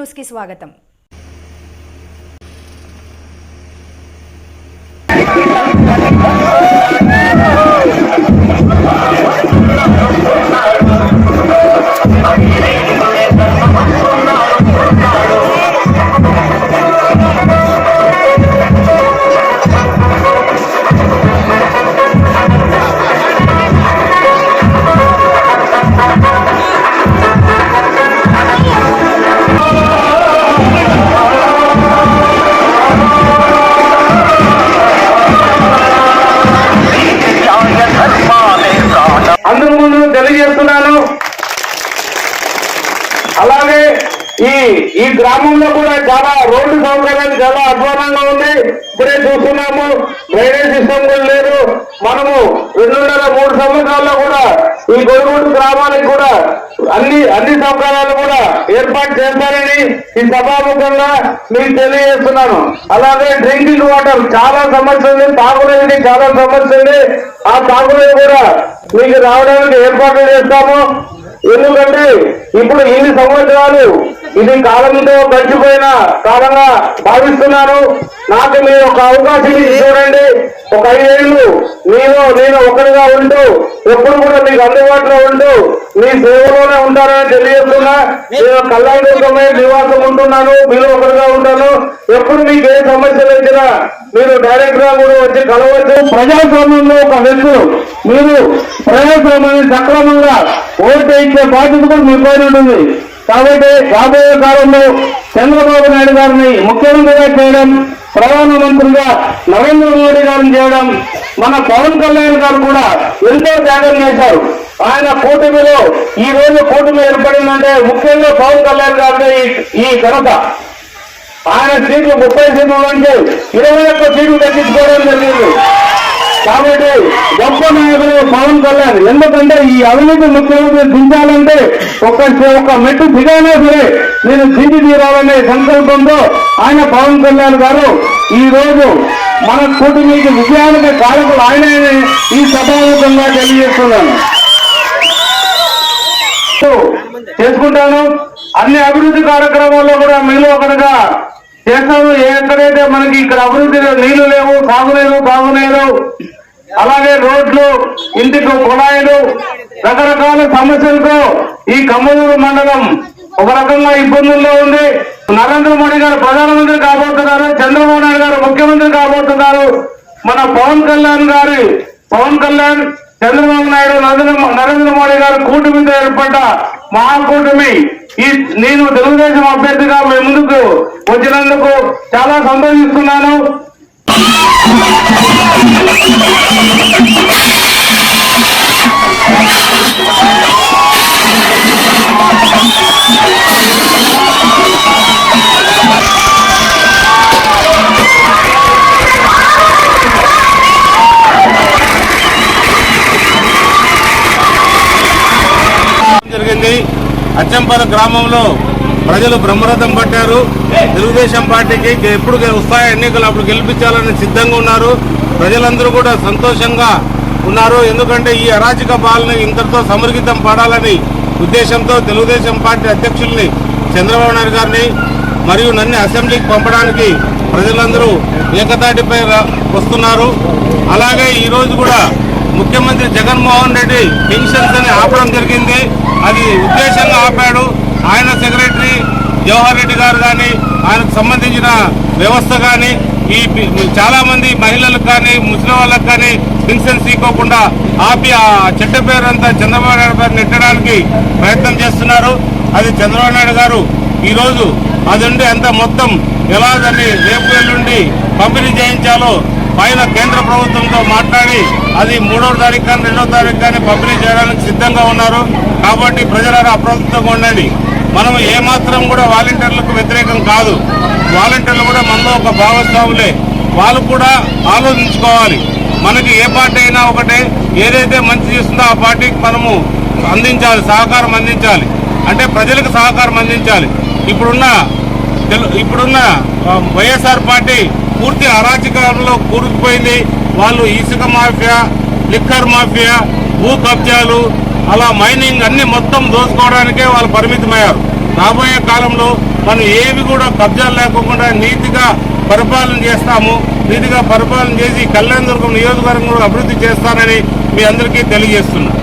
న్యూస్కి స్వాగతం. అలాగే ఈ ఈ గ్రామంలో కూడా చాలా రోడ్డు సౌకర్యాలు చాలా అధ్వానంగా ఉంది. ఇప్పుడే చూస్తున్నాము డ్రైనేజ్ సిస్టమ్ కూడా లేదు. మనము రెండున్నర మూడు సంవత్సరాల్లో కూడా ఈ గొడుగుడు గ్రామానికి కూడా అన్ని అన్ని సౌకర్యాలు కూడా ఏర్పాటు చేస్తారని ఈ సభాముఖంగా మీకు తెలియజేస్తున్నాను. అలాగే డ్రింకింగ్ వాటర్ చాలా సమస్య ఉంది తాగునీటి చాలా సమస్య ఉంది. ఆ తాగునీరు కూడా మీకు రావడానికి ఏర్పాట్లు చేస్తాము. ఎందుకంటే ఇప్పుడు ఇన్ని సంవత్సరాలు ఇది కాలంతో గడిచిపోయిన కాలంగా భావిస్తున్నాను నాకు మీరు ఒక అవకాశం ఇచ్చి చూడండి. ఒక ఐదేళ్ళు నేను నేను ఒకరిగా ఉంటూ ఎప్పుడు కూడా మీకు అందుబాటులో ఉంటూ మీ సేవలోనే ఉంటారని తెలియజేస్తున్నా. నేను కళ్యాణదుర్గమే నివాసం ఉంటున్నాను. మీరు ఒకరిగా ఉంటాను. ఎప్పుడు మీకు ఏ సమస్య వచ్చినా మీరు డైరెక్ట్గా కూడా వచ్చి కలవచ్చు. ప్రజాస్వామ్యంలో ఒక వ్యక్తులు. మీరు ప్రజాస్వామ్యాన్ని సక్రమంగా ఓటు ఇచ్చే బాధ్యత కూడా మీ పైన ఉంటుంది. కాబట్టి రాబోయే కాలంలో చంద్రబాబు నాయుడు గారిని ముఖ్యమంత్రిగా చేయడం ప్రధానమంత్రిగా నరేంద్ర మోడీ గారిని చేయడం మన పవన్ కళ్యాణ్ గారు కూడా ఎంతో త్యాగం చేశారు. ఆయన కూటమిలో ఈ రోజు కూటమి ఏర్పడిందంటే ముఖ్యంగా పవన్ కళ్యాణ్ గారి ఈ ఘనత. ఆయన సీట్లు ముప్పై సీట్లు అంటే ఇరవై ఒక్క సీట్లు తగ్గించుకోవడం జరిగింది. కాబట్టి గొప్ప నాయకుడు పవన్ కళ్యాణ్ ఎందుకంటే ఈ అవినీతి ముఖ్యమంత్రి దించాలంటే ఒక ఒక మెట్టు దిగానే సరే నేను దిగి తీరాలనే సంకల్పంతో ఆయన పవన్ కళ్యాణ్ గారు ఈ రోజు మన కూటమికి విజయానికి కారకులు ఆయనే ఈ సభాముఖంగా తెలియజేస్తున్నాను. చేసుకుంటాను. అన్ని అభివృద్ధి కార్యక్రమాల్లో కూడా మీలో ఒకటిగా చేస్తాను ఎక్కడైతే మనకి ఇక్కడ అభివృద్ధి నీళ్ళు లేవు సాగులేదు బాగులేదు అలాగే రోడ్లు ఇంటికి కుళాయిలు రకరకాల సమస్యలతో ఈ కమ్మదూరు మండలం ఒక రకంగా ఇబ్బందుల్లో ఉంది. నరేంద్ర మోడీ గారు ప్రధానమంత్రి కాబోతున్నారు చంద్రబాబు నాయుడు గారు ముఖ్యమంత్రి కాబోతున్నారు. మన పవన్ కళ్యాణ్ గారి పవన్ కళ్యాణ్ చంద్రబాబు నాయుడు నరేంద్ర నరేంద్ర మోడీ గారు కూటమితో ఏర్పడ్డ మహాకూటమి. ఈ నేను తెలుగుదేశం అభ్యర్థిగా మీ ముందుకు వచ్చినందుకు చాలా సంతోషిస్తున్నాను. అచ్చంపల గ్రామంలో ప్రజలు బ్రహ్మరథం పట్టారు. తెలుగుదేశం పార్టీకి ఎప్పుడు వస్తాయి ఎన్నికలు అప్పుడు గెలిపించాలని సిద్ధంగా ఉన్నారు. ప్రజలందరూ కూడా సంతోషంగా ఉన్నారు. ఎందుకంటే ఈ అరాచక పాలన ఇంతటితో సమర్గితం పడాలని ఉద్దేశంతో తెలుగుదేశం పార్టీ అధ్యక్షుల్ని చంద్రబాబు నాయుడు గారిని మరియు నన్ను అసెంబ్లీకి పంపడానికి ప్రజలందరూ ఏకతాటిపై వస్తున్నారు. అలాగే ఈరోజు కూడా ముఖ్యమంత్రి జగన్మోహన్ రెడ్డి పెన్షన్స్ అని ఆపడం జరిగింది. అది ఉద్దేశంగా ఆపాడు. ఆయన సెక్రటరీ జవహర్ రెడ్డి గారు కానీ ఆయనకు సంబంధించిన వ్యవస్థ కానీ ఈ చాలామంది చాలా మంది మహిళలకు కానీ ముస్లిం వాళ్ళకు కానీ పెన్షన్స్ తీసుకోకుండా ఆపి ఆ చెడ్డ పేరంతా చంద్రబాబు నాయుడు గారు నెట్టడానికి ప్రయత్నం చేస్తున్నారు. అది చంద్రబాబు నాయుడు గారు ఈరోజు అది ఉండి అంత మొత్తం ఎలా దాన్ని రేపు ఎల్లుండి పంపిణీ చేయించాలో పైన కేంద్ర ప్రభుత్వంతో మాట్లాడి అది మూడవ తారీఖు కానీ రెండవ తారీఖు కానీ పంపిణీ చేయడానికి సిద్ధంగా ఉన్నారు. కాబట్టి ప్రజలను అప్రమత్తంగా ఉండండి. మనం ఏమాత్రం కూడా వాలంటీర్లకు వ్యతిరేకం కాదు. వాలంటీర్లు కూడా మనలో ఒక భాగస్వాములే. వాళ్ళు కూడా ఆలోచించుకోవాలి. మనకి ఏ పార్టీ అయినా ఒకటే. ఏదైతే మంచి చేస్తుందో ఆ పార్టీకి మనము అందించాలి సహకారం అందించాలి. అంటే ప్రజలకు సహకారం అందించాలి. ఇప్పుడున్న తెలు- ఇప్పుడున్న వైఎస్ఆర్ పార్టీ పూర్తి అరాచకాలలో కూరుకుపోయింది. వాళ్ళు ఇసుక మాఫియా లిక్కర్ మాఫియా భూ కబ్జాలు అలా మైనింగ్ అన్ని మొత్తం దోచుకోవడానికే వాళ్ళు పరిమితమయ్యారు. రాబోయే కాలంలో మనం ఏవి కూడా కబ్జాలు లేకుండా నీతిగా పరిపాలన చేస్తాము. నీతిగా పరిపాలన చేసి కళ్యాణదుర్గం నియోజకవర్గం కూడా అభివృద్ధి చేస్తానని మీ అందరికీ తెలియజేస్తున్నాను